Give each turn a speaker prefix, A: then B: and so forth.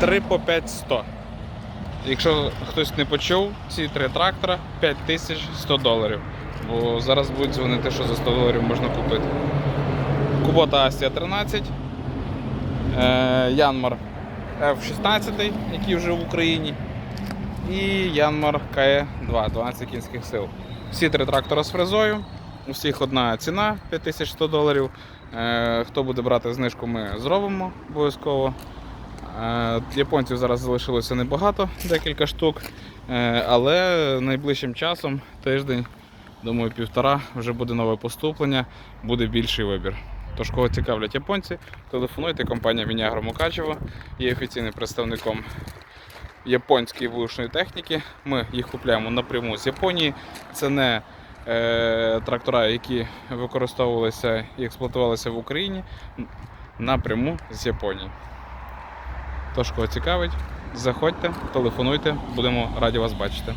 A: 3 по 5100. Якщо хтось не почув, ці три трактора 5100 доларів. Бо зараз будуть дзвонити, що за 100 доларів можна купити. Кубота Астія 13, е, Янмар F16, який вже в Україні, і Янмар КЕ 2 12 кінських сил. Всі три трактора з фрезою. У всіх одна ціна 5100 доларів. Е, Хто буде брати знижку, ми зробимо обов'язково. Е, Японців зараз залишилося небагато, декілька штук. Е, Але найближчим часом, тиждень, думаю, півтора, вже буде нове поступлення, буде більший вибір. Тож, кого цікавлять японці, телефонуйте, компанія Мінягро Мукачево є офіційним представником японської вуличної техніки. Ми їх купуємо напряму з Японії. Це не е, трактора, які використовувалися і експлуатувалися в Україні напряму з Японії. Тож, кого цікавить, заходьте, телефонуйте, будемо раді вас бачити.